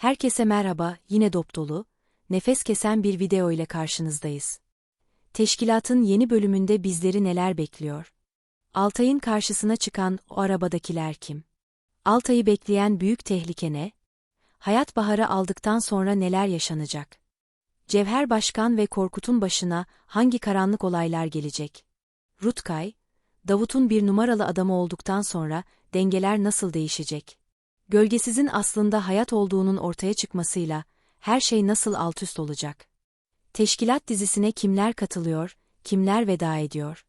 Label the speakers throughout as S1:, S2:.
S1: Herkese merhaba, yine dop dolu, nefes kesen bir video ile karşınızdayız. Teşkilatın yeni bölümünde bizleri neler bekliyor? Altay'ın karşısına çıkan o arabadakiler kim? Altay'ı bekleyen büyük tehlike ne? Hayat Bahar'ı aldıktan sonra neler yaşanacak? Cevher Başkan ve Korkut'un başına hangi karanlık olaylar gelecek? Rutkay, Davut'un bir numaralı adamı olduktan sonra dengeler nasıl değişecek? Gölgesizin aslında hayat olduğunun ortaya çıkmasıyla her şey nasıl altüst olacak? Teşkilat dizisine kimler katılıyor, kimler veda ediyor?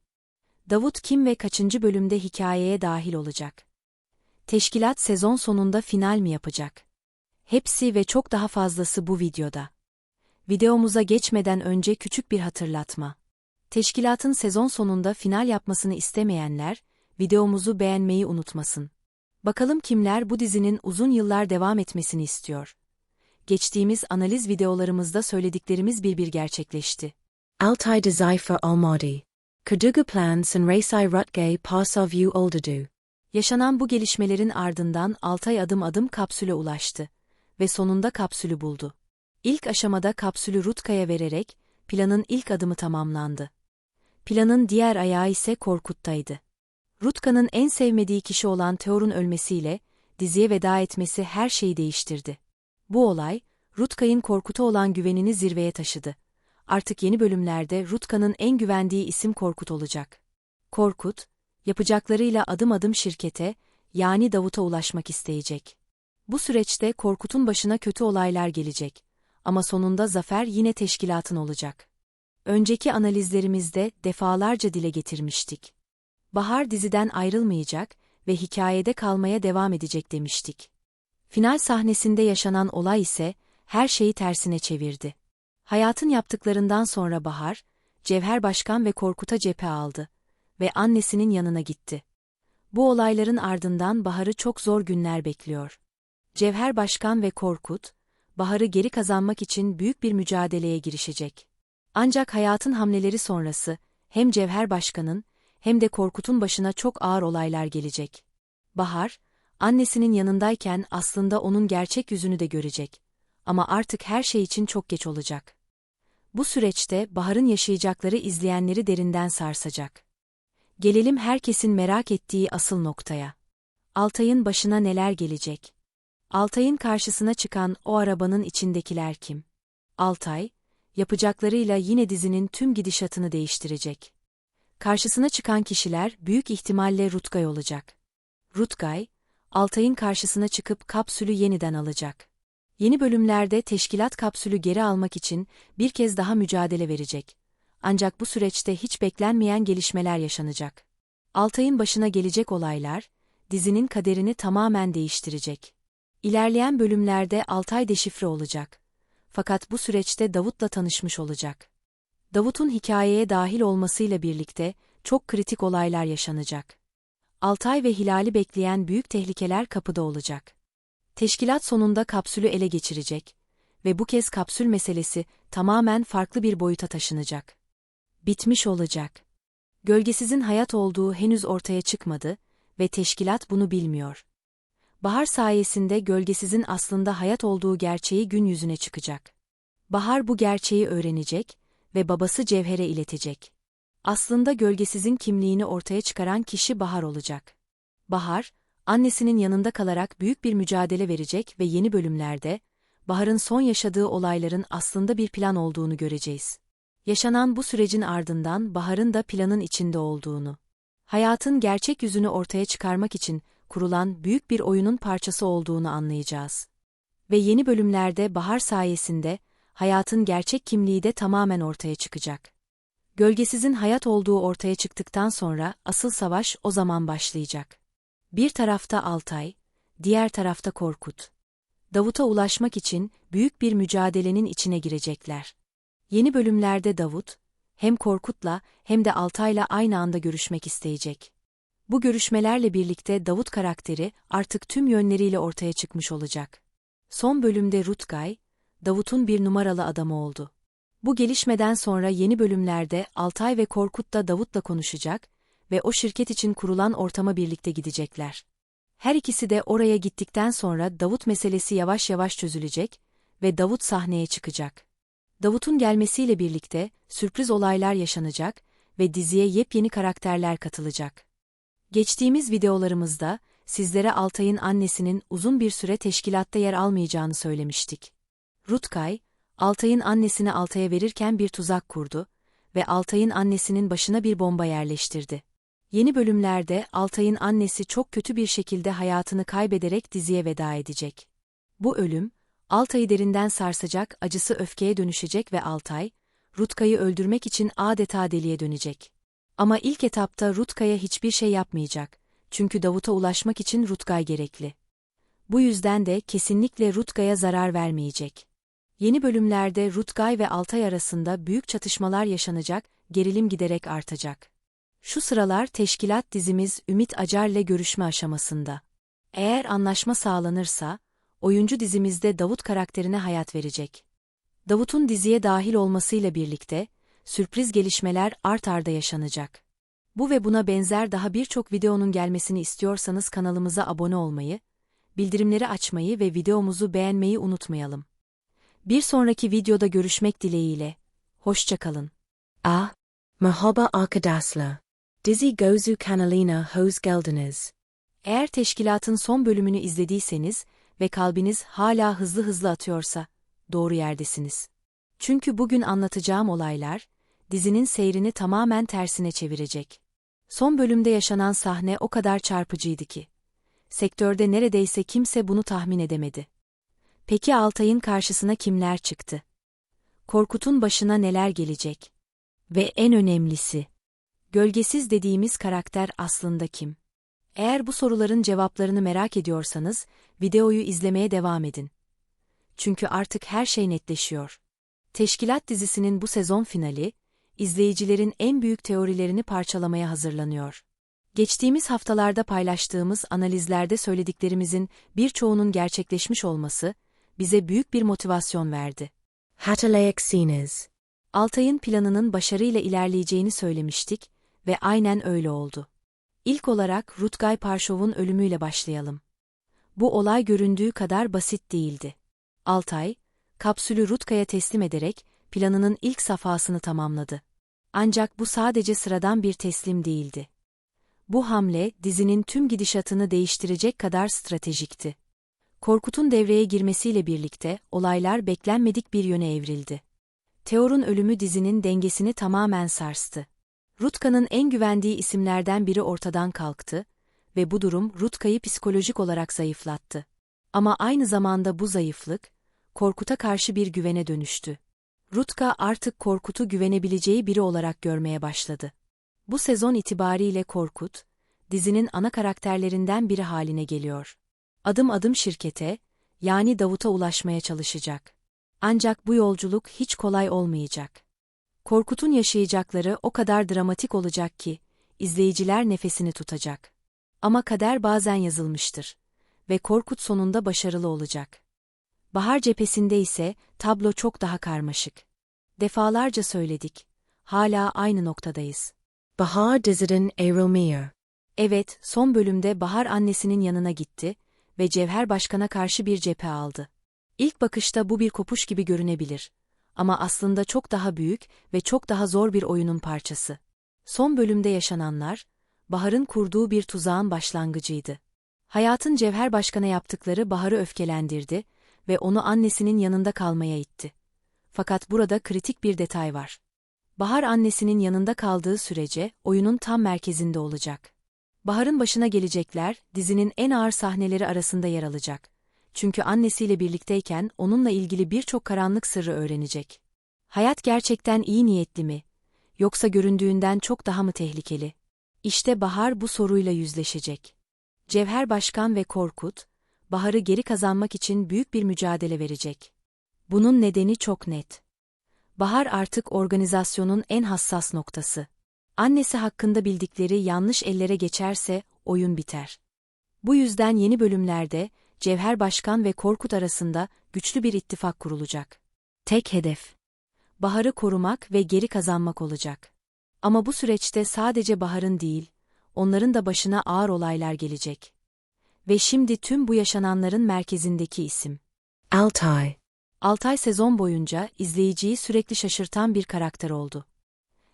S1: Davut kim ve kaçıncı bölümde hikayeye dahil olacak? Teşkilat sezon sonunda final mi yapacak? Hepsi ve çok daha fazlası bu videoda. Videomuza geçmeden önce küçük bir hatırlatma. Teşkilatın sezon sonunda final yapmasını istemeyenler, videomuzu beğenmeyi unutmasın. Bakalım kimler bu dizinin uzun yıllar devam etmesini istiyor. Geçtiğimiz analiz videolarımızda söylediklerimiz bir bir gerçekleşti.
S2: Altay Decipher Almadi. Kaduga plans and Raysai Rutgay Pasovyu Oldudu.
S1: Yaşanan bu gelişmelerin ardından Altay adım adım kapsüle ulaştı ve sonunda kapsülü buldu. İlk aşamada kapsülü Rutka'ya vererek planın ilk adımı tamamlandı. Planın diğer ayağı ise Korkut'taydı. Rutka'nın en sevmediği kişi olan Theor'un ölmesiyle diziye veda etmesi her şeyi değiştirdi. Bu olay, Rutka'nın Korkut'a olan güvenini zirveye taşıdı. Artık yeni bölümlerde Rutka'nın en güvendiği isim Korkut olacak. Korkut, yapacaklarıyla adım adım şirkete, yani Davut'a ulaşmak isteyecek. Bu süreçte Korkut'un başına kötü olaylar gelecek. Ama sonunda zafer yine teşkilatın olacak. Önceki analizlerimizde defalarca dile getirmiştik. Bahar diziden ayrılmayacak ve hikayede kalmaya devam edecek demiştik. Final sahnesinde yaşanan olay ise her şeyi tersine çevirdi. Hayatın yaptıklarından sonra Bahar, Cevher Başkan ve Korkut'a cephe aldı ve annesinin yanına gitti. Bu olayların ardından Bahar'ı çok zor günler bekliyor. Cevher Başkan ve Korkut, Bahar'ı geri kazanmak için büyük bir mücadeleye girişecek. Ancak hayatın hamleleri sonrası, hem Cevher Başkan'ın hem de Korkut'un başına çok ağır olaylar gelecek. Bahar, annesinin yanındayken aslında onun gerçek yüzünü de görecek. Ama artık her şey için çok geç olacak. Bu süreçte Bahar'ın yaşayacakları izleyenleri derinden sarsacak. Gelelim herkesin merak ettiği asıl noktaya. Altay'ın başına neler gelecek? Altay'ın karşısına çıkan o arabanın içindekiler kim? Altay, yapacaklarıyla yine dizinin tüm gidişatını değiştirecek. Karşısına çıkan kişiler büyük ihtimalle Rutkay olacak. Rutkay, Altay'ın karşısına çıkıp kapsülü yeniden alacak. Yeni bölümlerde teşkilat kapsülü geri almak için bir kez daha mücadele verecek. Ancak bu süreçte hiç beklenmeyen gelişmeler yaşanacak. Altay'ın başına gelecek olaylar, dizinin kaderini tamamen değiştirecek. İlerleyen bölümlerde Altay deşifre olacak. Fakat bu süreçte Davut'la tanışmış olacak. Davut'un hikayeye dahil olmasıyla birlikte çok kritik olaylar yaşanacak. Altay ve Hilal'i bekleyen büyük tehlikeler kapıda olacak. Teşkilat sonunda kapsülü ele geçirecek ve bu kez kapsül meselesi tamamen farklı bir boyuta taşınacak. Bitmiş olacak. Gölgesizin hayat olduğu henüz ortaya çıkmadı ve teşkilat bunu bilmiyor. Bahar sayesinde gölgesizin aslında hayat olduğu gerçeği gün yüzüne çıkacak. Bahar bu gerçeği öğrenecek ve babası Cevher'e iletecek. Aslında gölgesizin kimliğini ortaya çıkaran kişi Bahar olacak. Bahar, annesinin yanında kalarak büyük bir mücadele verecek ve yeni bölümlerde, Bahar'ın son yaşadığı olayların aslında bir plan olduğunu göreceğiz. Yaşanan bu sürecin ardından Bahar'ın da planın içinde olduğunu, hayatın gerçek yüzünü ortaya çıkarmak için kurulan büyük bir oyunun parçası olduğunu anlayacağız. Ve yeni bölümlerde Bahar sayesinde hayatın gerçek kimliği de tamamen ortaya çıkacak. Gölgesizin hayat olduğu ortaya çıktıktan sonra asıl savaş o zaman başlayacak. Bir tarafta Altay, diğer tarafta Korkut. Davut'a ulaşmak için büyük bir mücadelenin içine girecekler. Yeni bölümlerde Davut, hem Korkut'la hem de Altay'la aynı anda görüşmek isteyecek. Bu görüşmelerle birlikte Davut karakteri artık tüm yönleriyle ortaya çıkmış olacak. Son bölümde Rutkay, Davut'un bir numaralı adamı oldu. Bu gelişmeden sonra yeni bölümlerde Altay ve Korkut da Davut'la konuşacak ve o şirket için kurulan ortama birlikte gidecekler. Her ikisi de oraya gittikten sonra Davut meselesi yavaş yavaş çözülecek ve Davut sahneye çıkacak. Davut'un gelmesiyle birlikte sürpriz olaylar yaşanacak ve diziye yepyeni karakterler katılacak. Geçtiğimiz videolarımızda sizlere Altay'ın annesinin uzun bir süre teşkilatta yer almayacağını söylemiştik. Rutkay, Altay'ın annesini Altay'a verirken bir tuzak kurdu ve Altay'ın annesinin başına bir bomba yerleştirdi. Yeni bölümlerde Altay'ın annesi çok kötü bir şekilde hayatını kaybederek diziye veda edecek. Bu ölüm, Altay'ı derinden sarsacak, acısı öfkeye dönüşecek ve Altay, Rutkay'ı öldürmek için adeta deliye dönecek. Ama ilk etapta Rutkay'a hiçbir şey yapmayacak. Çünkü Davut'a ulaşmak için Rutkay gerekli. Bu yüzden de kesinlikle Rutkay'a zarar vermeyecek. Yeni bölümlerde Rutkay ve Altay arasında büyük çatışmalar yaşanacak, gerilim giderek artacak. Şu sıralar teşkilat dizimiz Ümit Acar'le görüşme aşamasında. Eğer anlaşma sağlanırsa, oyuncu dizimizde Davut karakterine hayat verecek. Davut'un diziye dahil olmasıyla birlikte, sürpriz gelişmeler art arda yaşanacak. Bu ve buna benzer daha birçok videonun gelmesini istiyorsanız kanalımıza abone olmayı, bildirimleri açmayı ve videomuzu beğenmeyi unutmayalım. Bir sonraki videoda görüşmek dileğiyle. Hoşçakalın.
S2: A. Merhaba arkadaşlar. Dizi Gozu kanalına hoş geldiniz.
S1: Eğer teşkilatın son bölümünü izlediyseniz ve kalbiniz hala hızlı hızlı atıyorsa, doğru yerdesiniz. Çünkü bugün anlatacağım olaylar, dizinin seyrini tamamen tersine çevirecek. Son bölümde yaşanan sahne o kadar çarpıcıydı ki. Sektörde neredeyse kimse bunu tahmin edemedi. Peki Altay'ın karşısına kimler çıktı? Korkut'un başına neler gelecek? Ve en önemlisi, gölgesiz dediğimiz karakter aslında kim? Eğer bu soruların cevaplarını merak ediyorsanız, videoyu izlemeye devam edin. Çünkü artık her şey netleşiyor. Teşkilat dizisinin bu sezon finali, izleyicilerin en büyük teorilerini parçalamaya hazırlanıyor. Geçtiğimiz haftalarda paylaştığımız analizlerde söylediklerimizin birçoğunun gerçekleşmiş olması, bize büyük bir motivasyon verdi.
S2: Hatırlayacaksınız.
S1: Altay'ın planının başarıyla ilerleyeceğini söylemiştik ve aynen öyle oldu. İlk olarak Rutkay Parşov'un ölümüyle başlayalım. Bu olay göründüğü kadar basit değildi. Altay, kapsülü Rutkay'a teslim ederek planının ilk safhasını tamamladı. Ancak bu sadece sıradan bir teslim değildi. Bu hamle dizinin tüm gidişatını değiştirecek kadar stratejikti. Korkut'un devreye girmesiyle birlikte olaylar beklenmedik bir yöne evrildi. Teor'un ölümü dizinin dengesini tamamen sarstı. Rutka'nın en güvendiği isimlerden biri ortadan kalktı ve bu durum Rutka'yı psikolojik olarak zayıflattı. Ama aynı zamanda bu zayıflık, Korkut'a karşı bir güvene dönüştü. Rutka artık Korkut'u güvenebileceği biri olarak görmeye başladı. Bu sezon itibariyle Korkut, dizinin ana karakterlerinden biri haline geliyor. Adım adım şirkete, yani Davut'a ulaşmaya çalışacak. Ancak bu yolculuk hiç kolay olmayacak. Korkut'un yaşayacakları o kadar dramatik olacak ki, izleyiciler nefesini tutacak. Ama kader bazen yazılmıştır. Ve Korkut sonunda başarılı olacak. Bahar cephesinde ise tablo çok daha karmaşık. Defalarca söyledik. Hala aynı noktadayız.
S2: Bahar diziden ayrılmıyor.
S1: Evet, son bölümde Bahar annesinin yanına gitti ve Cevher Başkan'a karşı bir cephe aldı. İlk bakışta bu bir kopuş gibi görünebilir. Ama aslında çok daha büyük ve çok daha zor bir oyunun parçası. Son bölümde yaşananlar, Bahar'ın kurduğu bir tuzağın başlangıcıydı. Hayatın Cevher Başkan'a yaptıkları Bahar'ı öfkelendirdi ve onu annesinin yanında kalmaya itti. Fakat burada kritik bir detay var. Bahar annesinin yanında kaldığı sürece oyunun tam merkezinde olacak. Bahar'ın başına gelecekler, dizinin en ağır sahneleri arasında yer alacak. Çünkü annesiyle birlikteyken onunla ilgili birçok karanlık sırrı öğrenecek. Hayat gerçekten iyi niyetli mi? Yoksa göründüğünden çok daha mı tehlikeli? İşte Bahar bu soruyla yüzleşecek. Cevher Başkan ve Korkut, Bahar'ı geri kazanmak için büyük bir mücadele verecek. Bunun nedeni çok net. Bahar artık organizasyonun en hassas noktası. Annesi hakkında bildikleri yanlış ellere geçerse oyun biter. Bu yüzden yeni bölümlerde Cevher Başkan ve Korkut arasında güçlü bir ittifak kurulacak. Tek hedef Bahar'ı korumak ve geri kazanmak olacak. Ama bu süreçte sadece Bahar'ın değil, onların da başına ağır olaylar gelecek. Ve şimdi tüm bu yaşananların merkezindeki isim.
S2: Altai.
S1: Altay sezon boyunca izleyiciyi sürekli şaşırtan bir karakter oldu.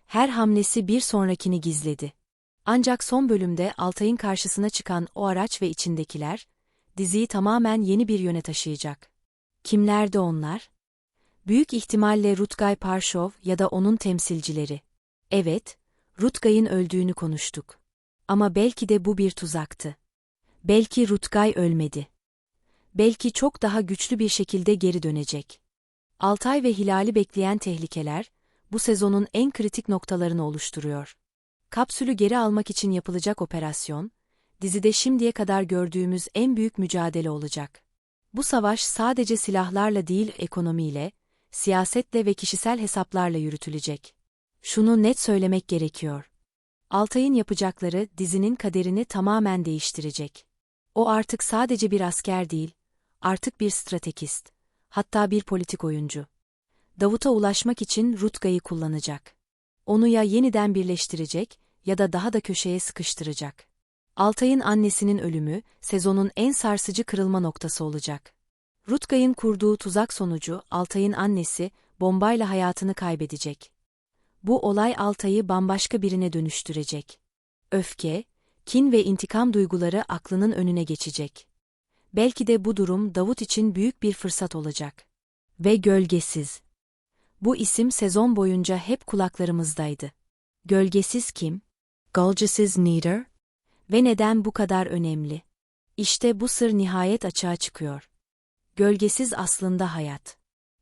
S1: Her hamlesi bir sonrakini gizledi. Ancak son bölümde Altay'ın karşısına çıkan o araç ve içindekiler, diziyi tamamen yeni bir yöne taşıyacak. Kimlerdi onlar? Büyük ihtimalle Rutkay Parshov ya da onun temsilcileri. Evet, Rutkay'ın öldüğünü konuştuk. Ama belki de bu bir tuzaktı. Belki Rutkay ölmedi. Belki çok daha güçlü bir şekilde geri dönecek. Altay ve Hilal'i bekleyen tehlikeler, bu sezonun en kritik noktalarını oluşturuyor. Kapsülü geri almak için yapılacak operasyon, dizide şimdiye kadar gördüğümüz en büyük mücadele olacak. Bu savaş sadece silahlarla değil ekonomiyle, siyasetle ve kişisel hesaplarla yürütülecek. Şunu net söylemek gerekiyor. Altay'ın yapacakları dizinin kaderini tamamen değiştirecek. O artık sadece bir asker değil, artık bir stratejist, hatta bir politik oyuncu. Davut'a ulaşmak için Rutkay'ı kullanacak. Onu ya yeniden birleştirecek ya da daha da köşeye sıkıştıracak. Altay'ın annesinin ölümü, sezonun en sarsıcı kırılma noktası olacak. Rutkay'ın kurduğu tuzak sonucu Altay'ın annesi bombayla hayatını kaybedecek. Bu olay Altay'ı bambaşka birine dönüştürecek. Öfke, kin ve intikam duyguları aklının önüne geçecek. Belki de bu durum Davut için büyük bir fırsat olacak. Ve gölgesiz. Bu isim sezon boyunca hep kulaklarımızdaydı. Gölgesiz kim?
S2: Golgises Nieder.
S1: Ve neden bu kadar önemli? İşte bu sır nihayet açığa çıkıyor. Gölgesiz aslında hayat.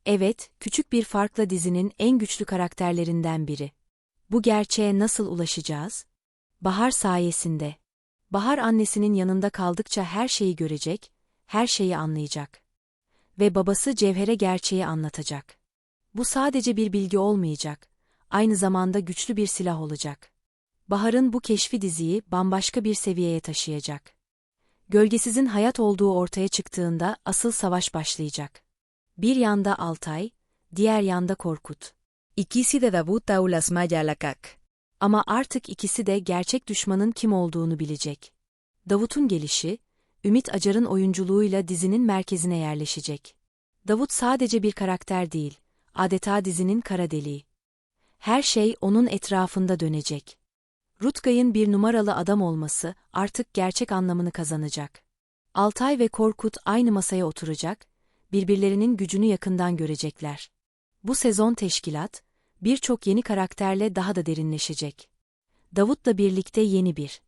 S1: Evet, küçük bir farkla dizinin en güçlü karakterlerinden biri. Bu gerçeğe nasıl ulaşacağız? Bahar sayesinde. Bahar annesinin yanında kaldıkça her şeyi görecek, her şeyi anlayacak. Ve babası Cevher'e gerçeği anlatacak. Bu sadece bir bilgi olmayacak, aynı zamanda güçlü bir silah olacak. Bahar'ın bu keşfi diziyi bambaşka bir seviyeye taşıyacak. Gölgesizin hayat olduğu ortaya çıktığında asıl savaş başlayacak. Bir yanda Altay, diğer yanda Korkut.
S3: İkisi de Davut ulaşmaya lakak.
S1: Ama artık ikisi de gerçek düşmanın kim olduğunu bilecek. Davut'un gelişi, Ümit Acar'ın oyunculuğuyla dizinin merkezine yerleşecek. Davut sadece bir karakter değil, adeta dizinin kara deliği. Her şey onun etrafında dönecek. Rutkay'ın bir numaralı adam olması artık gerçek anlamını kazanacak. Altay ve Korkut aynı masaya oturacak, birbirlerinin gücünü yakından görecekler. Bu sezon teşkilat, birçok yeni karakterle daha da derinleşecek. Davut'la birlikte yeni bir